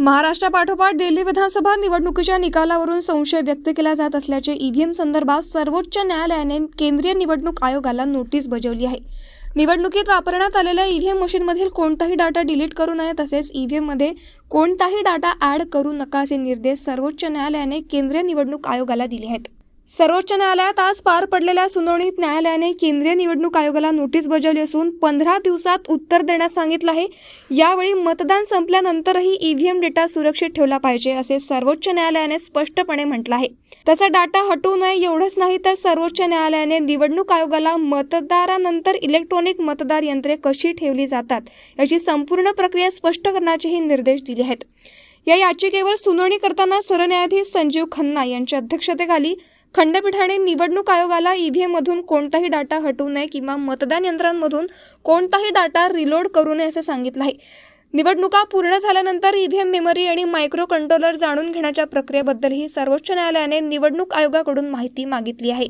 महाराष्ट्रापाठोपाठ दिल्ली विधानसभा निवडणुकीच्या निकालावरून संशय व्यक्त केला जात असल्याचे ईव्हीएम संदर्भात सर्वोच्च न्यायालयाने केंद्रीय निवडणूक आयोगाला नोटीस बजावली आहे. निवडणुकीत वापरण्यात आलेल्या ईव्हीएम मशीनमधील कोणताही डाटा डिलीट करू नये तसेच ईव्हीएममध्ये कोणताही डाटा ॲड करू नका असे निर्देश सर्वोच्च न्यायालयाने केंद्रीय निवडणूक आयोगाला दिले आहेत. सर्वोच्च न्यायालयात आज पार पडलेल्या सुनावणीत न्यायालयाने केंद्रीय निवडणूक आयोगाला नोटीस बजावली असून पंधरा दिवसात उत्तर देण्यास सांगितलं आहे. यावेळी मतदान संपल्यानंतरही ईव्हीएम डेटा सुरक्षित ठेवला पाहिजे असे सर्वोच्च न्यायालयाने स्पष्टपणे म्हटलं आहे. त्याचा डाटा हटवू नये एवढंच नाही तर सर्वोच्च न्यायालयाने निवडणूक आयोगाला मतदारानंतर इलेक्ट्रॉनिक मतदार यंत्रे कशी ठेवली जातात याची संपूर्ण प्रक्रिया स्पष्ट करण्याचेही निर्देश दिले आहेत. या याचिकेवर सुनावणी करताना सरन्यायाधीश संजीव खन्ना यांच्या अध्यक्षतेखाली खंडपीठाने निवडणूक आयोगाला ईव्हीएममधून कोणताही डाटा हटवू नये किंवा मतदान यंत्रांमधून कोणताही डाटा रिलोड करू नये असं सांगितलं आहे. निवडणुका पूर्ण झाल्यानंतर ईव्हीएम मेमरी आणि मायक्रो कंट्रोलर जाणून घेण्याच्या प्रक्रियेबद्दलही सर्वोच्च न्यायालयाने निवडणूक आयोगाकडून माहिती मागितली आहे.